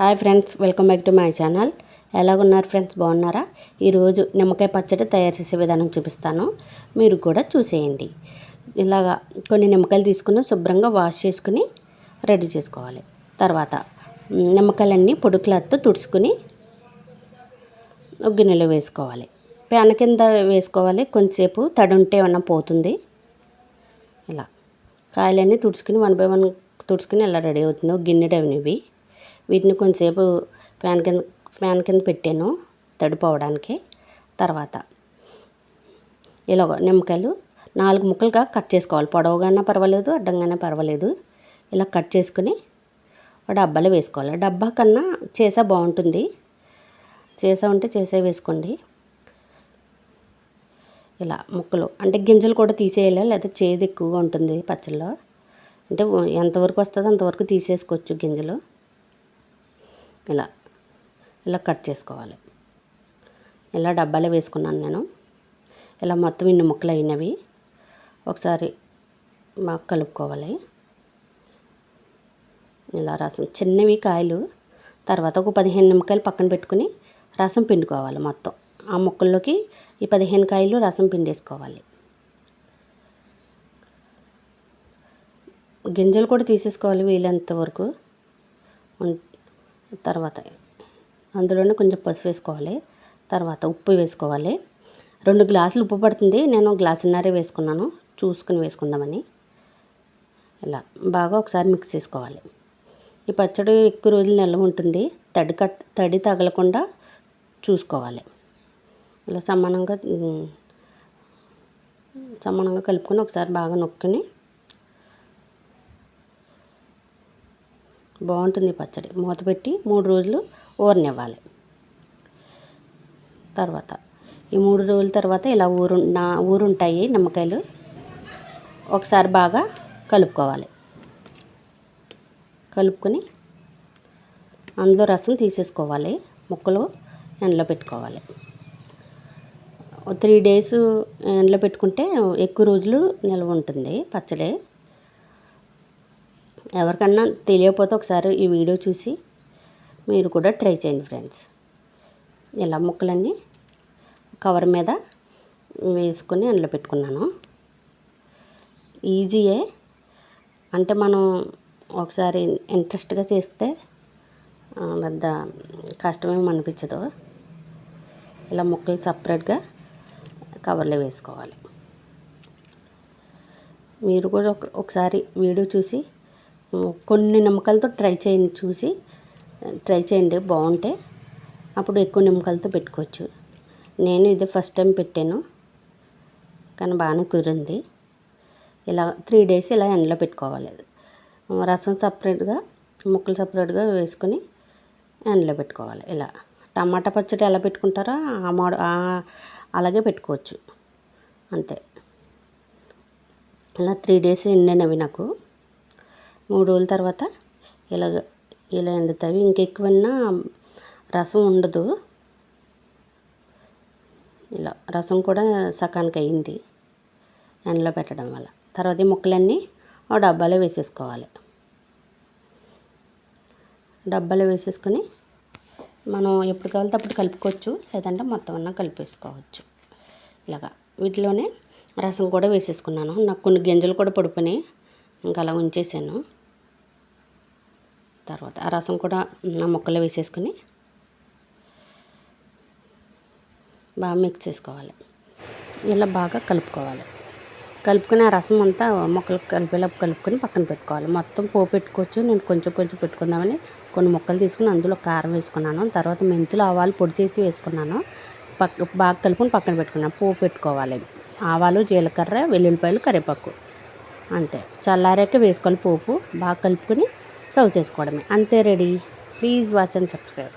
Hi friends welcome back to my channel. ఎలాగున్నారు friends? బాగున్నారా? ఈరోజు నిమ్మకాయ పచ్చడి తయారు చేసే విధానం చూపిస్తాను. మీరు కూడా చూసేయండి. ఇలాగా కొన్ని నిమ్మకాయలు తీసుకుని శుభ్రంగా వాష్ చేసుకుని రెడీ చేసుకోవాలి. తర్వాత నిమ్మకాయలన్నీ పొడి క్లాత్తో తుడుచుకుని గిన్నెలో వేసుకోవాలి. ప్యాన్ కింద వేసుకోవాలి. కొంచెంసేపు తడుంటే ఉంటే ఏమన్నా పోతుంది. ఇలా కాయలన్నీ తుడుచుకుని వన్ బై వన్ తుడుచుకుని ఇలా రెడీ అవుతుంది గిన్నెడవినివి వీటిని కొంచెంసేపు ఫ్యాన్ కింద ఫ్యాన్ కింద పెట్టాను తడిపోవడానికి. తర్వాత ఇలాగ నిమ్మకాయలు నాలుగు ముక్కలుగా కట్ చేసుకోవాలి. పొడవుగానే పర్వాలేదు అడ్డంగానే పర్వాలేదు. ఇలా కట్ చేసుకుని డబ్బాలో వేసుకోవాలి. డబ్బా కన్నా చేసా బాగుంటుంది. చేసా ఉంటే చేసే వేసుకోండి. ఇలా ముక్కలు అంటే గింజలు కూడా తీసేయాలి? లేదా చేదు ఎక్కువగా ఉంటుంది పచ్చళ్ళలో? అంటే ఎంతవరకు వస్తుందో అంతవరకు తీసేసుకోవచ్చు గింజలు. ఇలా ఇలా కట్ చేసుకోవాలి. ఇలా డబ్బాలో వేసుకున్నాను నేను. ఇలా మొత్తం ఇన్ని ముక్కలు అయినవి ఒకసారి మాకు కలుపుకోవాలి. ఇలా రసం చిన్నవి కాయలు తర్వాత ఒక పదిహేను నిమ్మకాయలు పక్కన పెట్టుకుని రసం పిండుకోవాలి మొత్తం. ఆ ముక్కల్లోకి ఈ పదిహేను కాయలు రసం పిండేసుకోవాలి. గింజలు కూడా తీసేసుకోవాలి వీలంత వరకు. తర్వాత అందులోనే కొంచెం పసుపు వేసుకోవాలి. తర్వాత ఉప్పు వేసుకోవాలి. రెండు గ్లాసులు ఉప్పు పడుతుంది. నేను గ్లాసున్నరే వేసుకున్నాను. చూసుకుని వేసుకుందామని. ఇలా బాగా ఒకసారి మిక్స్ చేసుకోవాలి. ఈ పచ్చడి ఎక్కువ రోజులు నిల్వ ఉంటుంది. తడి కట్ తడి తగలకుండా చూసుకోవాలి. ఇలా సమానంగా సమానంగా కలుపుకొని ఒకసారి బాగా నొక్కుని బాగుంటుంది పచ్చడి. మూత పెట్టి మూడు రోజులు ఊరనివ్వాలి తర్వాత ఈ మూడు రోజుల తర్వాత ఇలా ఊరు నా ఊరుంటాయి నిమ్మకాయలు ఒకసారి బాగా కలుపుకోవాలి. కలుపుకొని అందులో రసం తీసేసుకోవాలి. ముక్కలు ఎండలో పెట్టుకోవాలి. త్రీ డేస్ ఎండలో పెట్టుకుంటే ఎక్కువ రోజులు నిల్వ ఉంటుంది పచ్చడి. ఎవరికన్నా తెలియకపోతే ఒకసారి ఈ వీడియో చూసి మీరు కూడా ట్రై చేయండి ఫ్రెండ్స్. ఇలా ముక్కలన్నీ కవర్ మీద వేసుకొని అందులో పెట్టుకున్నాను. ఈజీయే అంటే మనం ఒకసారి ఇంట్రెస్ట్గా చేస్తే పెద్ద కష్టమేమి అనిపించదు. ఇలా ముక్కలు సపరేట్గా కవర్లో వేసుకోవాలి. మీరు కూడా ఒకసారి వీడియో చూసి కొన్ని నిమ్మకాయలతో ట్రై చేయండి చూసి. ట్రై చేయండి బాగుంటే. అప్పుడు ఎక్కువ నిమ్మకాయలతో పెట్టుకోవచ్చు. నేను ఇది ఫస్ట్ టైం పెట్టాను. కానీ బాగానే కుదిరింది. ఇలా త్రీ డేస్ ఇలా ఎండలో పెట్టుకోవాలి రసం సపరేట్గా ముక్కలు సపరేట్గా వేసుకొని ఎండలో పెట్టుకోవాలి ఇలా. టమాటా పచ్చడి ఎలా పెట్టుకుంటారో ఆ మోడ అలాగే పెట్టుకోవచ్చు. అంతే. ఇలా త్రీ డేస్ ఎండినవి నాకు. మూడు రోజుల తర్వాత ఇలాగ ఇలా ఎండుతాయి ఇంకెక్కువన్నా రసం ఉండదు. ఇలా రసం కూడా సకానికి అయింది ఎండలో పెట్టడం వల్ల. తర్వాత ఈ ముక్కలన్నీ ఆ డబ్బాలో వేసేసుకోవాలి. డబ్బాలో వేసేసుకొని మనం ఎప్పుడు కావాలితే అప్పుడు కలుపుకోవచ్చు. లేదంటే మొత్తం అన్న కలిపేసుకోవచ్చు. ఇలాగా. వీటిలోనే రసం కూడా వేసేసుకున్నాను. నాకు కొన్ని గింజలు కూడా పడిపోయినాయి. ఇంకా అలా ఉంచేసాను. తర్వాత ఆ రసం కూడా ఆ ముక్కలో వేసేసుకొని బాగా మిక్స్ చేసుకోవాలి. ఇలా బాగా కలుపుకోవాలి. కలుపుకొని ఆ రసం అంతా మొక్కలు కలిపేలా కలుపుకొని పక్కన పెట్టుకోవాలి. మొత్తం పోపు పెట్టుకోవచ్చు. నేను కొంచెం కొంచెం పెట్టుకుందామని కొన్ని ముక్కలు తీసుకుని అందులో కారం వేసుకున్నాను. తర్వాత మెంతులు ఆవాలు పొడి చేసి వేసుకున్నాను. పక్క బాగా కలుపుకొని పక్కన పెట్టుకున్నాను. పోపు పెట్టుకోవాలి. ఆవాలు జీలకర్ర వెల్లుల్లిపాయలు కరివేపాకు అంతే. చల్లారాక వేసుకోవాలి పోపు. బాగా కలుపుకొని సర్వ్ చేసుకోవడమే. అంతే ready. Please watch and subscribe.